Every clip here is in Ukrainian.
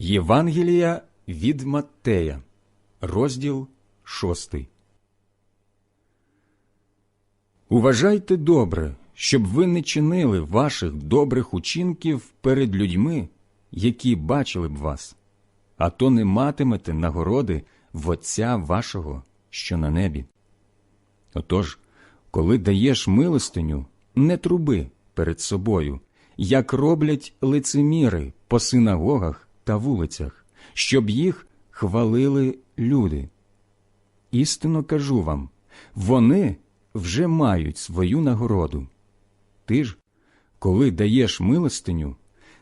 Євангелія від Маттея, розділ 6. Уважайте добре, щоб ви не чинили ваших добрих учинків перед людьми, які бачили б вас, а то не матимете нагороди в Отця вашого, що на небі. Отож, коли даєш милостиню, не труби перед собою, як роблять лицеміри по синагогах та вулицях, щоб їх хвалили люди. Істинно кажу вам, вони вже мають свою нагороду. Ти ж, коли даєш милостиню,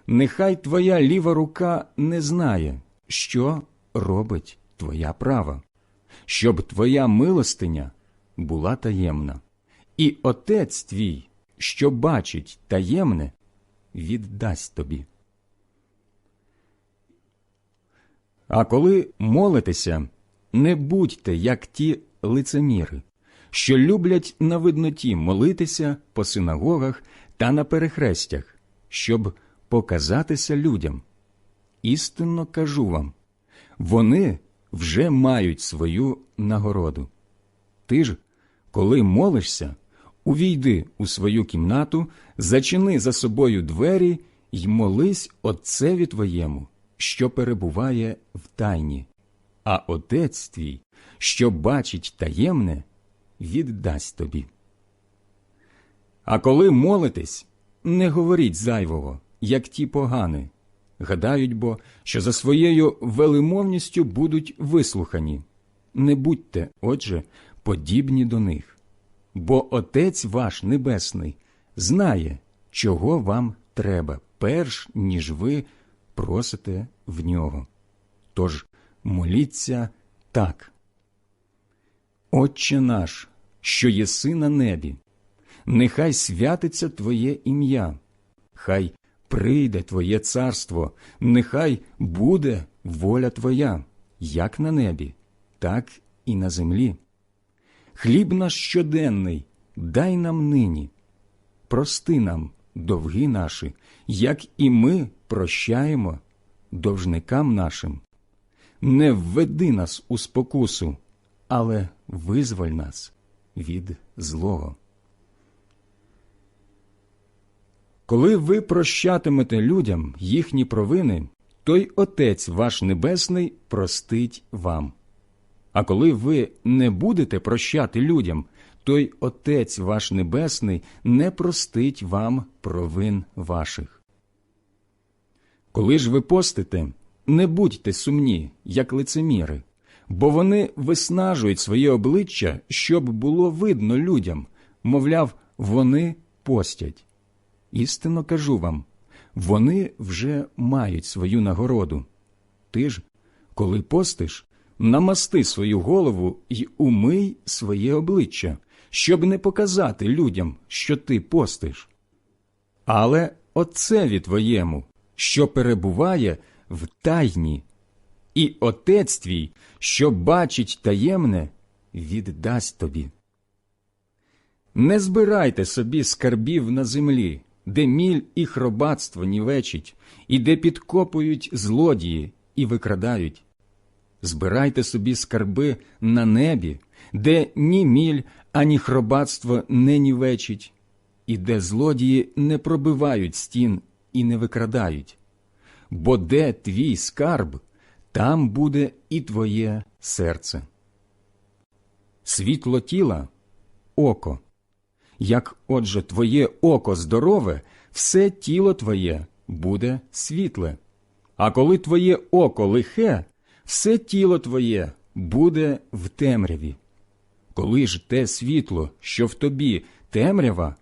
нехай твоя ліва рука не знає, що робить твоя права, щоб твоя милостиня була таємна, і отець твій, що бачить таємне, віддасть тобі. А коли молитеся, не будьте, як ті лицеміри, що люблять на видноті молитися по синагогах та на перехрестях, щоб показатися людям. Істинно кажу вам, вони вже мають свою нагороду. Ти ж, коли молишся, увійди у свою кімнату, зачини за собою двері й молись Отцеві твоєму, що перебуває в тайні, а Отець твій, що бачить таємне, віддасть тобі. А коли молитесь, не говоріть зайвого, як ті погани, гадають бо, що за своєю велимовністю будуть вислухані. Не будьте, отже, подібні до них, бо Отець ваш Небесний знає, чого вам треба, перш ніж ви просите в нього. Тож моліться так. Отче наш, що єси на небі, нехай святиться Твоє ім'я, хай прийде Твоє царство, нехай буде воля Твоя, як на небі, так і на землі. Хліб наш щоденний дай нам нині, прости нам довги наші, як і ми прощаємо довжникам нашим. Не введи нас у спокусу, але визволь нас від злого. Коли ви прощатимете людям їхні провини, той Отець ваш Небесний простить вам. А коли ви не будете прощати людям, той Отець ваш Небесний не простить вам провин ваших. Коли ж ви постите, не будьте сумні, як лицеміри, бо вони виснажують своє обличчя, щоб було видно людям, мовляв, вони постять. Істинно кажу вам, вони вже мають свою нагороду. Ти ж, коли постиш, намасти свою голову й умий своє обличчя, щоб не показати людям, що ти постиш. Але отцеві твоєму, що перебуває в тайні, і отець твій, що бачить таємне, віддасть тобі. Не збирайте собі скарбів на землі, де міль і хробатство нівечить, і де підкопують злодії і викрадають. Збирайте собі скарби на небі, де ні міль, ані хробатство не нівечить, і де злодії не пробивають стін і не викрадають. Бо де твій скарб, там буде і твоє серце. Світло тіла око. Як отже твоє око здорове, все тіло твоє буде світле. А коли твоє око лихе, все тіло твоє буде в темряві. Коли ж те світло, що в тобі темрява,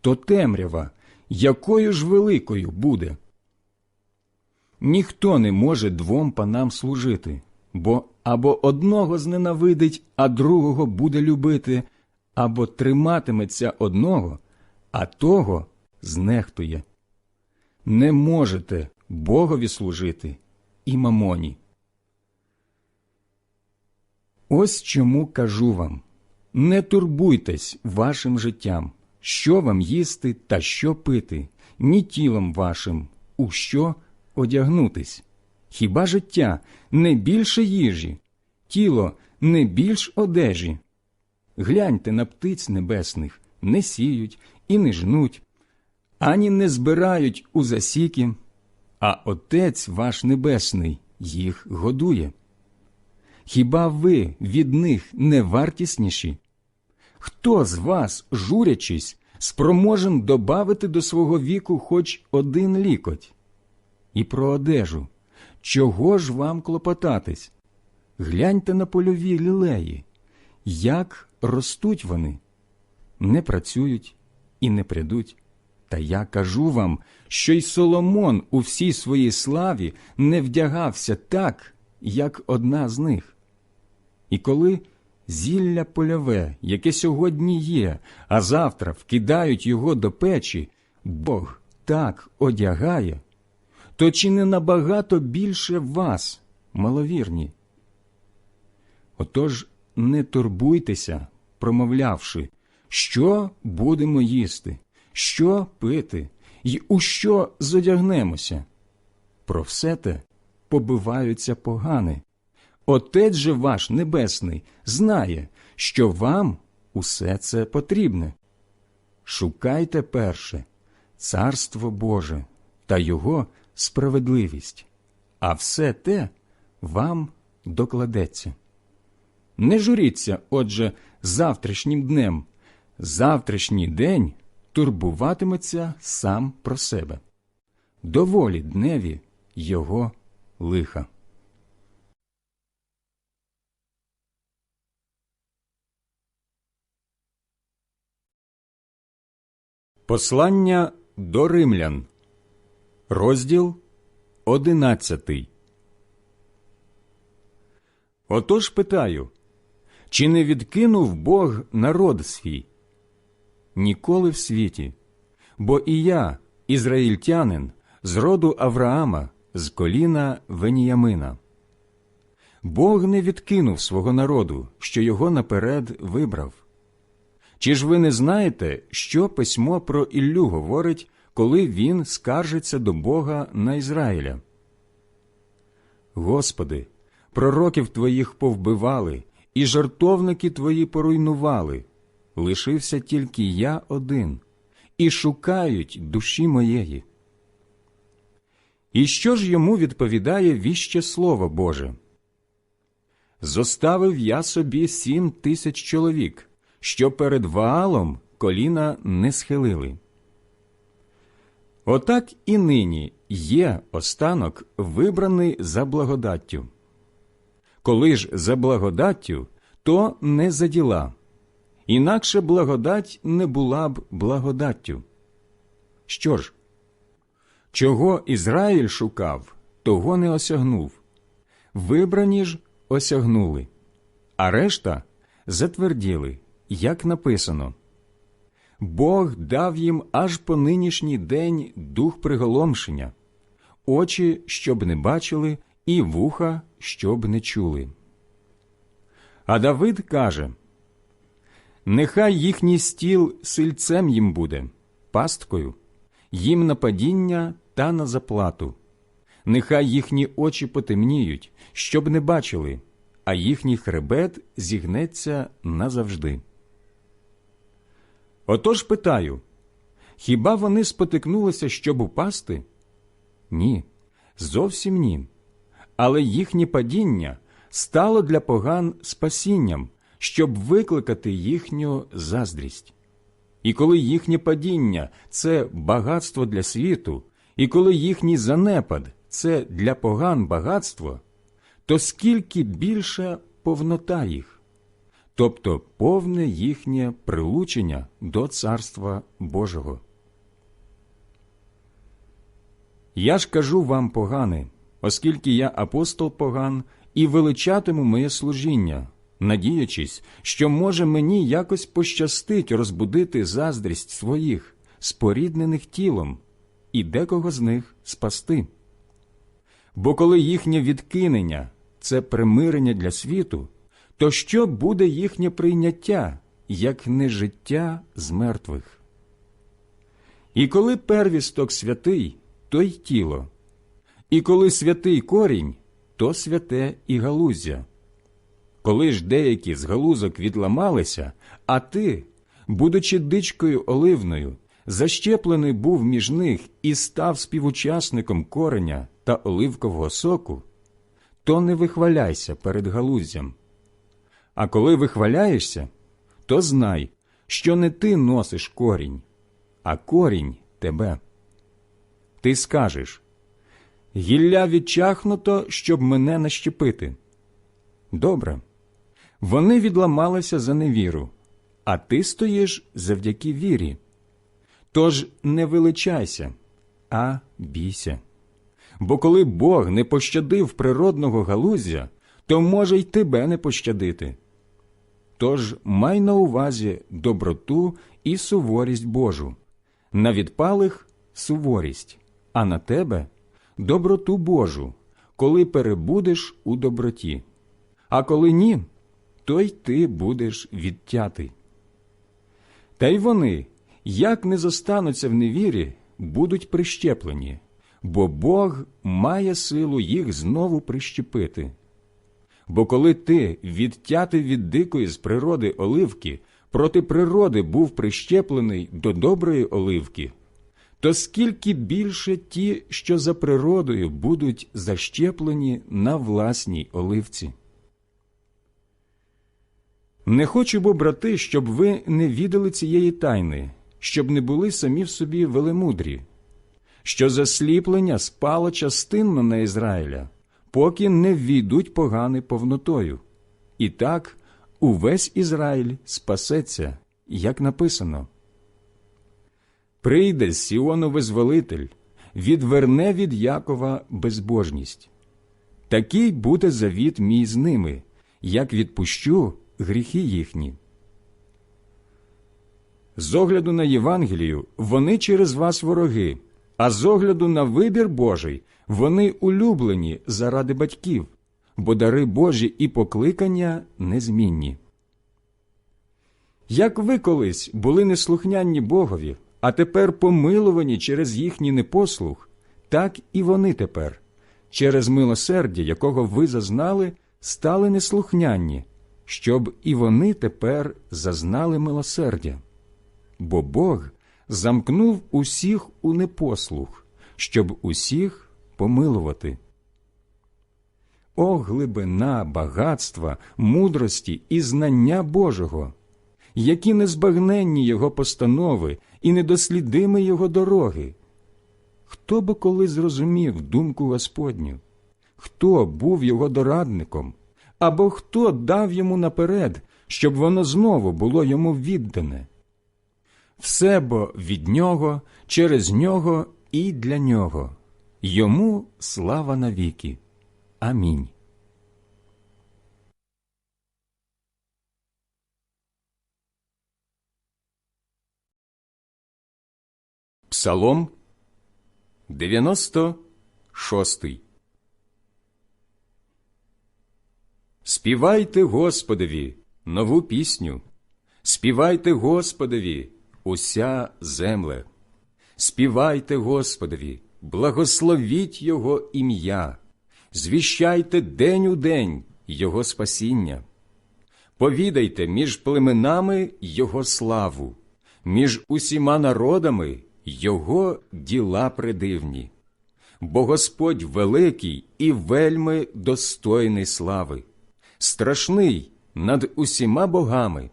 то темрява, якою ж великою буде. Ніхто не може двом панам служити, бо або одного зненавидить, а другого буде любити, або триматиметься одного, а того знехтує. Не можете Богові служити і мамоні. Ось чому кажу вам не турбуйтесь вашим життям, що вам їсти та що пити, ні тілом вашим, у що одягнутись. Хіба життя не більше їжі, тіло не більш одежі? Гляньте на птиць небесних, не сіють і не жнуть, ані не збирають у засіки, а Отець ваш Небесний їх годує. Хіба ви від них не вартісніші? Хто з вас, журячись, спроможен добавити до свого віку хоч один лікоть? І про одежу. Чого ж вам клопотатись? Гляньте на польові лілеї, як ростуть вони, не працюють і не прядуть. Та я кажу вам, що й Соломон у всій своїй славі не вдягався так, як одна з них. І коли зілля польове, яке сьогодні є, а завтра вкидають його до печі, Бог так одягає, то чи не набагато більше вас, маловірні? Отож не турбуйтеся, промовлявши, що будемо їсти, що пити і у що зодягнемося. Про все те побиваються погани. Отець же ваш Небесний знає, що вам усе це потрібне. Шукайте перше Царство Боже та Його справедливість, а все те вам докладеться. Не журіться, отже, завтрашнім днем. Завтрашній день турбуватиметься сам про себе. Доволі дневі його лиха. Послання до римлян, розділ одинадцятий. Отож питаю, чи не відкинув Бог народ свій? Ніколи в світі, бо і я, ізраїльтянин, з роду Авраама, з коліна Веніямина. Бог не відкинув свого народу, що його наперед вибрав. Чи ж ви не знаєте, що письмо про Іллю говорить, коли він скаржиться до Бога на Ізраїля? Господи, пророків твоїх повбивали, і жартовники твої поруйнували. Лишився тільки я один, і шукають душі моєї. І що ж йому відповідає віще Слово Боже? Зоставив я собі сім тисяч чоловік, що перед Ваалом коліна не схилили. Отак і нині є останок, вибраний за благодаттю. Коли ж за благодаттю, то не за діла, інакше благодать не була б благодаттю. Що ж, чого Ізраїль шукав, того не осягнув, вибрані ж осягнули, а решта затверділи, як написано. Бог дав їм аж по нинішній день дух приголомшення, очі, щоб не бачили, і вуха, щоб не чули. А Давид каже Нехай їхній стіл сильцем їм буде, пасткою, їм на падіння та на заплату. Нехай їхні очі потемніють, щоб не бачили, а їхній хребет зігнеться назавжди. Отож питаю хіба вони спотикнулися, щоб упасти? Ні, зовсім ні. Але їхнє падіння стало для поган спасінням, щоб викликати їхню заздрість. І коли їхнє падіння це багатство для світу, і коли їхній занепад це для поган багатство, то скільки більша повнота їх, тобто повне їхнє прилучення до Царства Божого. Я ж кажу вам погане, оскільки я апостол поган і величатиму моє служіння, надіючись, що може мені якось пощастить розбудити заздрість своїх, споріднених тілом, і декого з них спасти. Бо коли їхнє відкинення це примирення для світу, то що буде їхнє прийняття, як не життя з мертвих? І коли первісток святий, то й тіло, І коли святий корінь, то святе і галуздя. Коли ж деякі з галузок відламалися, а ти, будучи дичкою оливною, защеплений був між них і став співучасником кореня та оливкового соку, то не вихваляйся перед галуздям. А коли вихваляєшся, то знай, що не ти носиш корінь, а корінь тебе. Ти скажеш Гілля відчахнуто, щоб мене нащепити. Добре. Вони відламалися за невіру, а ти стоїш завдяки вірі. Тож не величайся, а бійся. Бо коли Бог не пощадив природного галуздя, то може й тебе не пощадити. Тож май на увазі доброту і суворість Божу, на відпалих суворість, а на тебе доброту Божу, коли перебудеш у доброті, а коли ні, то й ти будеш відтятий. Та й вони, як не зостануться в невірі, будуть прищеплені, бо Бог має силу їх знову прищепити. Бо коли ти, відтятий від дикої з природи оливки, проти природи був прищеплений до доброї оливки, то скільки більше ті, що за природою будуть защеплені на власній оливці. Не хочу, бо, брати, щоб ви не відали цієї тайни, щоб не були самі в собі велемудрі, що засліплення спало частинно на Ізраїля, поки не ввійдуть погани повнотою. І так увесь Ізраїль спасеться, як написано. Прийде Сіону визволитель, відверне від Якова безбожність. Такий буде завіт мій з ними, як відпущу гріхи їхні. З огляду на Євангелію вони через вас вороги, а з огляду на вибір Божий вони улюблені заради батьків, бо дари Божі і покликання незмінні. Як ви колись були неслухнянні Богові, а тепер помилувані через їхній непослух, так і вони тепер, через милосердя, якого ви зазнали, стали неслухнянні, щоб і вони тепер зазнали милосердя. Бо Бог замкнув усіх у непослух, щоб усіх помилувати. О, глибина, багатства, мудрості і знання Божого, які незбагненні Його постанови і недослідими Його дороги. Хто би коли зрозумів думку Господню? Хто був його дорадником? Або хто дав йому наперед, щоб воно знову було йому віддане? Все бо від нього, через нього і для нього. Йому слава навіки. Амінь. Псалом 96 Співайте Господові нову пісню, співайте Господові уся земле, співайте Господові, благословіть Його ім'я, звіщайте день у день Його спасіння, повідайте між племенами Його славу, між усіма народами Його діла придивні. Бо Господь великий і вельми достойний слави, страшний над усіма богами,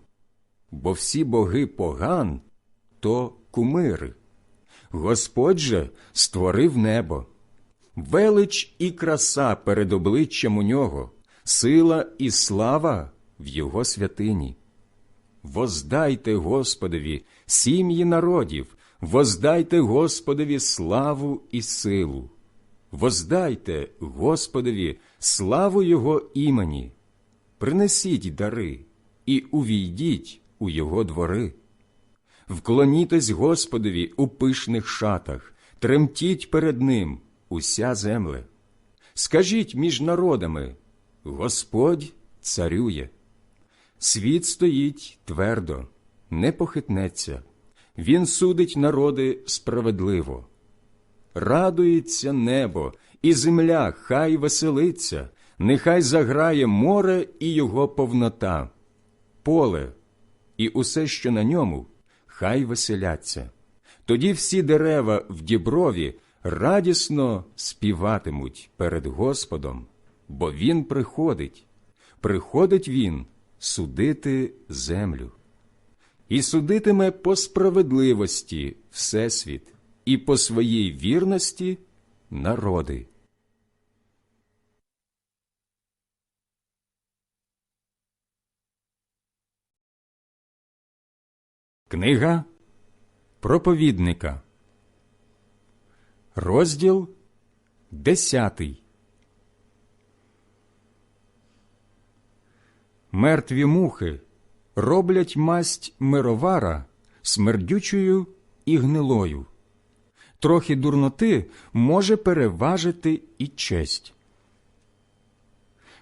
бо всі боги поган то кумири. Господь же створив небо, велич і краса перед обличчям у нього, сила і слава в Його святині. Воздайте Господові сім'ї народів, воздайте Господові славу і силу, воздайте Господові славу Його імені, принесіть дари і увійдіть у Його двори. Вклонітесь Господові у пишних шатах, тремтіть перед Ним уся земле. Скажіть між народами Господь царює. Світ стоїть твердо, не похитнеться, Він судить народи справедливо. радується небо, і земля хай веселиться, нехай заграє море і його повнота, поле і усе, що на ньому, хай веселяться. Тоді всі дерева в діброві радісно співатимуть перед Господом, бо Він приходить, приходить Він судити землю. І судитиме по справедливості Всесвіт, і по своїй вірності народи. Книга проповідника, розділ десятий. Мертві мухи роблять масть мировара смердючою і гнилою. Трохи дурноти може переважити і честь.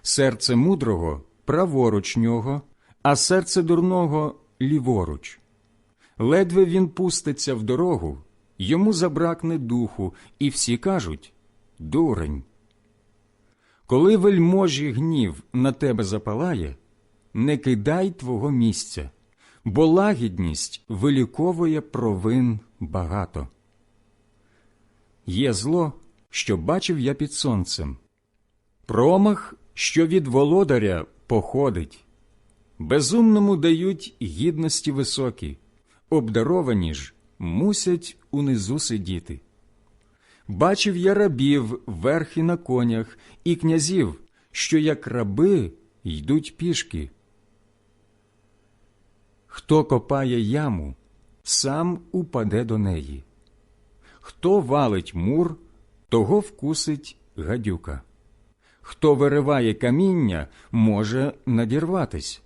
Серце мудрого праворуч нього, а серце дурного ліворуч. Ледве він пуститься в дорогу, йому забракне духу, і всі кажуть дурень. Коли вельможі гнів на тебе запалає, не кидай твого місця, бо лагідність виліковує провин багато. Є зло, що бачив я під сонцем, промах, що від володаря походить, безумному дають гідності високі, обдаровані ж мусять унизу сидіти. Бачив я рабів верхи на конях і князів, що як раби йдуть пішки. Хто копає яму, сам упаде до неї. Хто валить мур, того вкусить гадюка. Хто вириває каміння, може надірватись.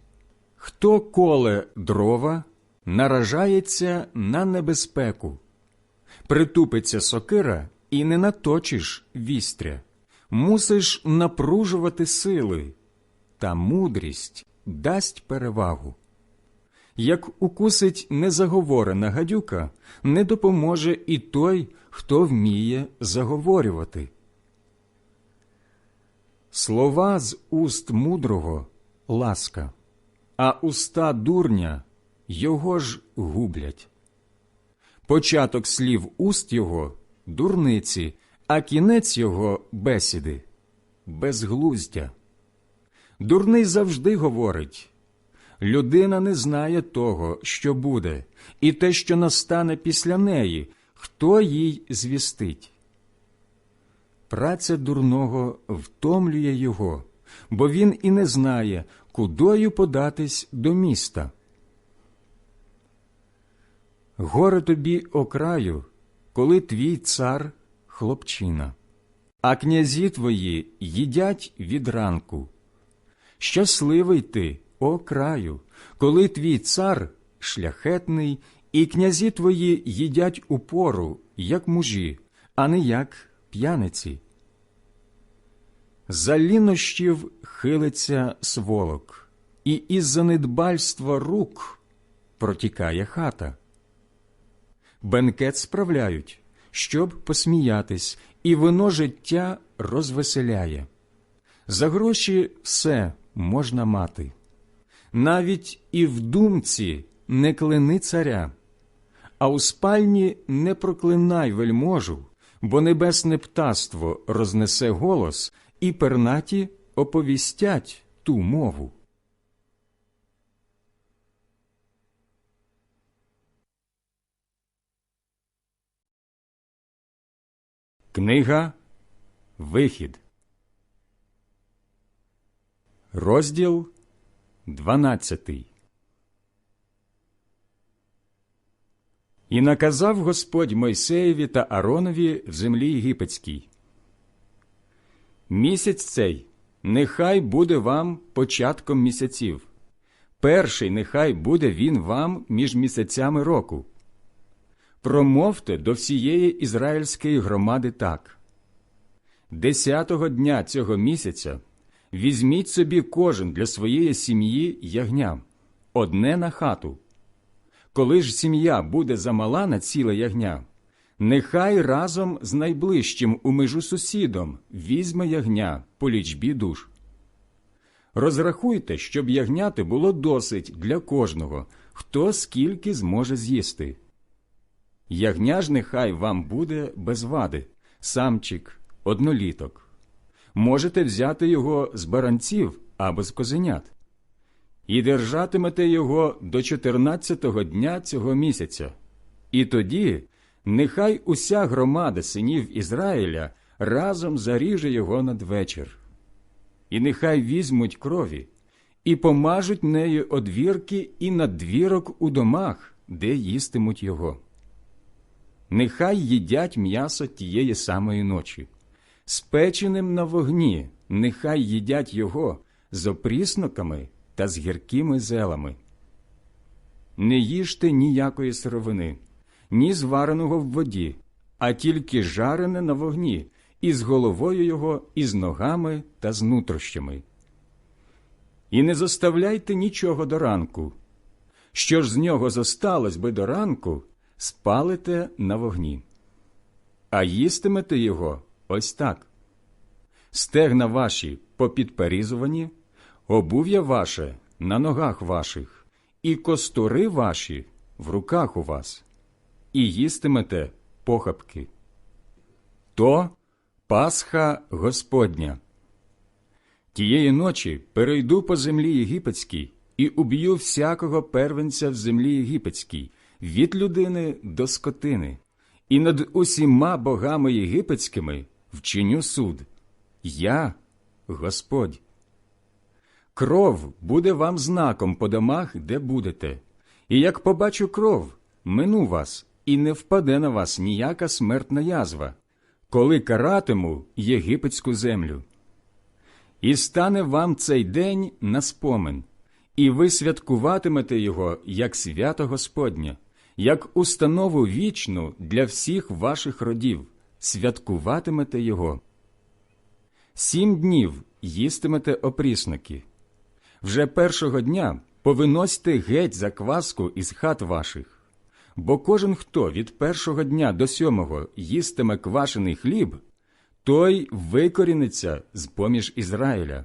Хто коле дрова, наражається на небезпеку. Притупиться сокира і не наточиш вістря. Мусиш напружувати сили, та мудрість дасть перевагу. Як укусить незаговорена гадюка, не допоможе і той, хто вміє заговорювати. Слова з уст мудрого ласка, а уста дурня його ж гублять. Початок слів уст його дурниці, а кінець його бесіди безглуздя. Дурний завжди говорить людина не знає того, що буде, і те, що настане після неї, хто їй звістить. Праця дурного втомлює його, бо він і не знає, кудою податись до міста. Горе тобі окраю, коли твій цар хлопчина, а князі твої їдять від ранку. Щасливий ти, о краю, коли твій цар шляхетний, і князі твої їдять упору, як мужі, а не як п'яниці. За лінощів хилиться сволок, і із занедбальства рук протікає хата. Бенкет справляють, щоб посміятись, і вино життя розвеселяє. За гроші все можна мати. Навіть і в думці не клини царя, а у спальні не проклинай вельможу, бо небесне птаство рознесе голос, і пернаті оповістять ту мову. Книга Вихід, розділ дванадцятий. І наказав Господь Мойсеєві та Аронові в землі єгипетській. Місяць цей нехай буде вам початком місяців. Перший нехай буде він вам між місяцями року. Промовте до всієї ізраїльської громади так. Десятого дня цього місяця візьміть собі кожен для своєї сім'ї ягня, одне на хату. Коли ж сім'я буде замала на ціле ягня, нехай разом з найближчим у межу сусідом візьме ягня по лічбі душ. Розрахуйте, щоб ягняти було досить для кожного, хто скільки зможе з'їсти. Ягня ж нехай вам буде без вади, самчик, одноліток. Можете взяти його з баранців або з козенят. І держатимете його до 14-го дня цього місяця. І тоді нехай уся громада синів Ізраїля разом заріже його надвечір. І нехай візьмуть крові і помажуть нею одвірки і надвірок у домах, де їстимуть його. Нехай їдять м'ясо тієї самої ночі, спеченим на вогні, нехай їдять його з опрісноками та з гіркими зелами. Не їжте ніякої сировини, ні звареного в воді, а тільки жарене на вогні, із головою його, і з ногами та з нутрощами. І не зоставляйте нічого до ранку. Що ж з нього зосталось би до ранку, спалите на вогні. А їстимете його ось так. Стегна ваші попідперізувані, обув'я ваше на ногах ваших, і костури ваші в руках у вас, і їстимете похапки. То Пасха Господня. Тієї ночі перейду по землі єгипетській і уб'ю всякого первенця в землі єгипетській, від людини до скотини, і над усіма богами єгипетськими вчиню суд. Я Господь. Кров буде вам знаком по домах, де будете, і як побачу кров, мину вас, і не впаде на вас ніяка смертна язва, коли каратиму єгипетську землю. І стане вам цей день на спомин, і ви святкуватимете його як свято Господнє, як установу вічну для всіх ваших родів, святкуватимете його. Сім днів їстимете опрісники. Вже першого дня повиносьте геть закваску із хат ваших, бо кожен, хто від першого дня до сьомого їстиме квашений хліб, той викоріниться з поміж Ізраїля.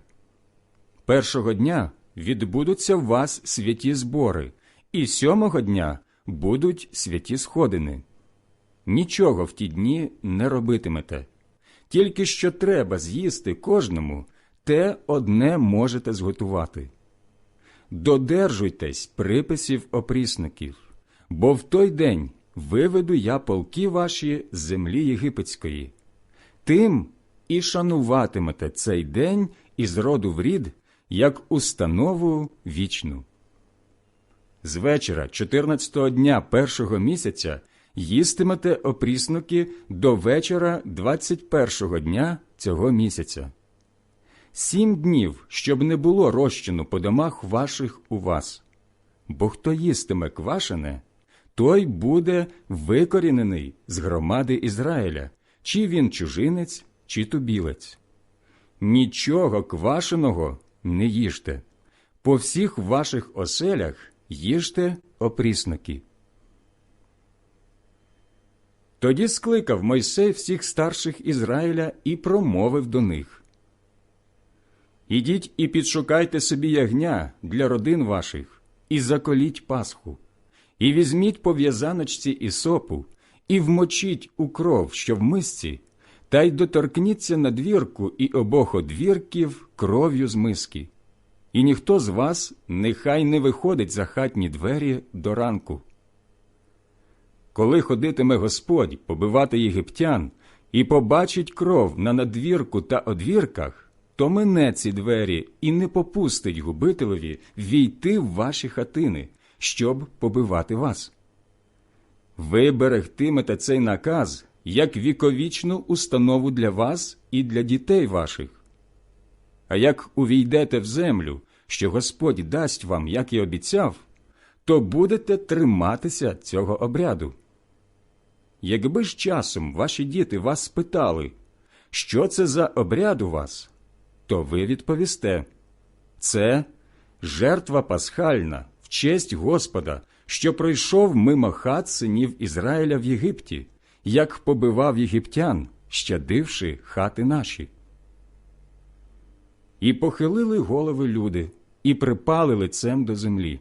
Першого дня відбудуться в вас святі збори, і сьомого дня будуть святі сходини. Нічого в ті дні не робитимете, тільки що треба з'їсти кожному, те одне можете зготувати. Додержуйтесь приписів опрісників, бо в той день виведу я полки ваші з землі єгипетської. Тим і шануватимете цей день із роду в рід, як установу вічну. З вечора 14-го дня першого місяця їстимете опріснуки до вечора 21-го дня цього місяця. Сім днів, щоб не було розчину по домах ваших у вас. Бо хто їстиме квашене, той буде викорінений з громади Ізраїля, чи він чужинець, чи тубілець. Нічого квашеного не їжте. По всіх ваших оселях їжте опрісники. Тоді скликав Мойсей всіх старших Ізраїля і промовив до них. Ідіть і підшукайте собі ягня для родин ваших, і заколіть Пасху, і візьміть по в'язаночці ісопу, і вмочіть у кров, що в мисці, та й доторкніться на двірку і обох одвірків кров'ю з миски. І ніхто з вас нехай не виходить за хатні двері до ранку. Коли ходитиме Господь побивати єгиптян і побачить кров на надвірку та одвірках, то мине ці двері і не попустить губителеві війти в ваші хатини, щоб побивати вас. Ви берегтимете цей наказ як віковічну установу для вас і для дітей ваших. А як увійдете в землю, що Господь дасть вам, як і обіцяв, то будете триматися цього обряду. Якби ж часом ваші діти вас спитали, що це за обряд у вас, то ви відповісте це жертва пасхальна в честь Господа, що пройшов мимо хат синів Ізраїля в Єгипті, як побивав єгиптян, щадивши хати наші. І похилили голови люди, і припали лицем до землі.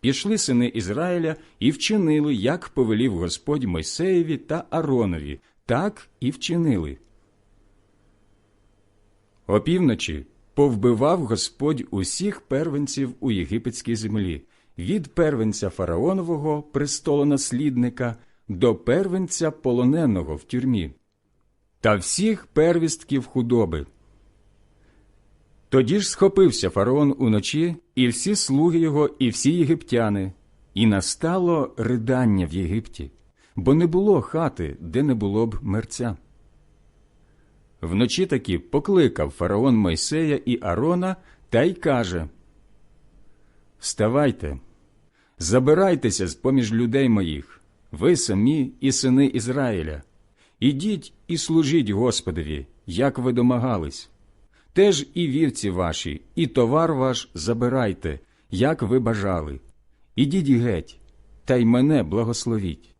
Пішли сини Ізраїля і вчинили, як повелів Господь Мойсеєві та Аронові, так і вчинили. Опівночі повбивав Господь усіх первенців у єгипетській землі, від первенця фараонового престолонаслідника до первенця полоненого в тюрмі, та всіх первістків худоби. Тоді ж схопився фараон уночі, і всі слуги його, і всі єгиптяни, і настало ридання в Єгипті, бо не було хати, де не було б мерця. Вночі таки покликав фараон Мойсея і Арона та й каже Вставайте, забирайтеся з поміж людей моїх, ви самі і сини Ізраїля. Ідіть і служіть Господові, як ви домагались. Теж і вівці ваші, і товар ваш забирайте, як ви бажали. Ідіть геть, та й мене благословіть.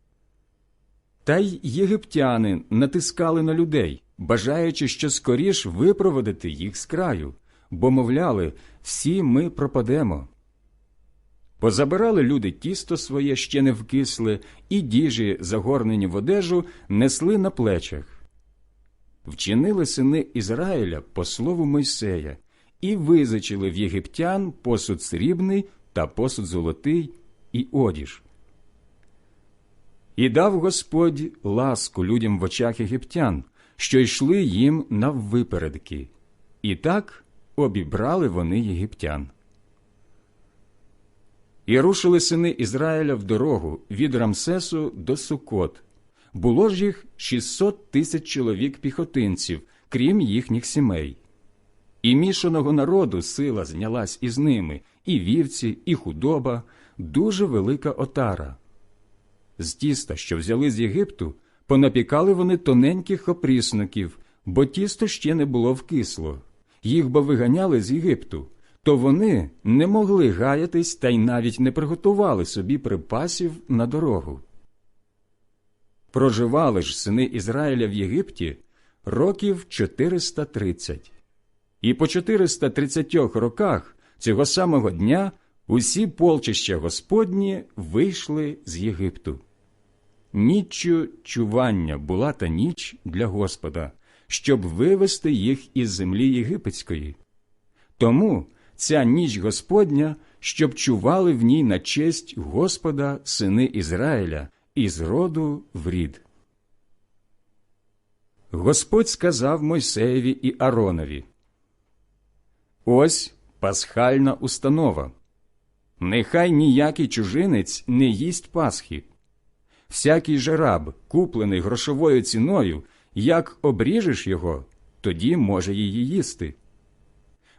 Та й єгиптяни натискали на людей, бажаючи, що скоріш випроводити їх з краю, бо, мовляли, всі ми пропадемо. Позабирали люди тісто своє ще не вкисле, і діжі, загорнені в одежу, несли на плечах. Вчинили сини Ізраїля по слову Мойсея і визичили в єгиптян посуд срібний та посуд золотий і одіж. І дав Господь ласку людям в очах єгиптян, що йшли їм наввипередки, і так обібрали вони єгиптян. І рушили сини Ізраїля в дорогу від Рамсесу до Сукот. Було ж їх 600 тисяч чоловік піхотинців, крім їхніх сімей. І мішаного народу сила знялась із ними, і вівці, і худоба, дуже велика отара. З тіста, що взяли з Єгипту, понапікали вони тоненьких опрісників, бо тісто ще не було вкисло. Їх бо виганяли з Єгипту, то вони не могли гаятись та й навіть не приготували собі припасів на дорогу. Проживали ж сини Ізраїля в Єгипті років 430. І по 430 роках цього самого дня усі полчища Господні вийшли з Єгипту. Ніччю чування була та ніч для Господа, щоб вивести їх із землі єгипетської. Тому ця ніч Господня, щоб чували в ній на честь Господа сини Ізраїля із роду в рід. Господь сказав Мойсеєві і Аронові Ось пасхальна установа. Нехай ніякий чужинець не їсть Пасхи. Всякий же раб, куплений грошовою ціною, як обріжеш його, тоді може її їсти.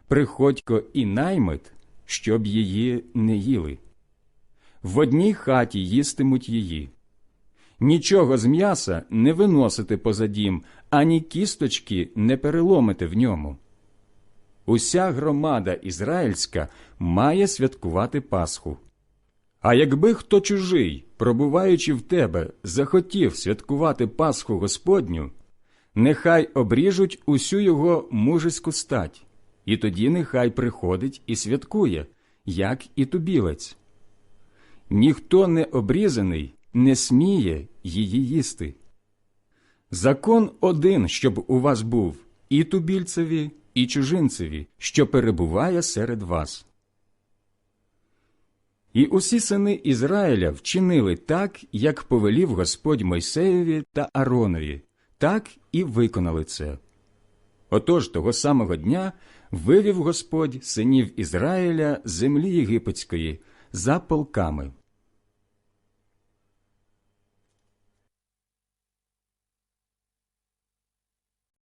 Приходько і наймит, щоб її не їли. В одній хаті їстимуть її. Нічого з м'яса не виносити поза дім, ані кісточки не переломити в ньому. Уся громада ізраїльська має святкувати Пасху. А якби хто чужий, пробуваючи в тебе, захотів святкувати Пасху Господню, нехай обріжуть усю його мужеську стать, і тоді нехай приходить і святкує, як і тубілець. Ніхто не обрізаний не сміє її їсти. Закон один, щоб у вас був і тубільцеві, і чужинцеві, що перебуває серед вас. І усі сини Ізраїля вчинили так, як повелів Господь Мойсеєві та Аронові, так і виконали це. Отож того самого дня вивів Господь синів Ізраїля з землі єгипетської за полками.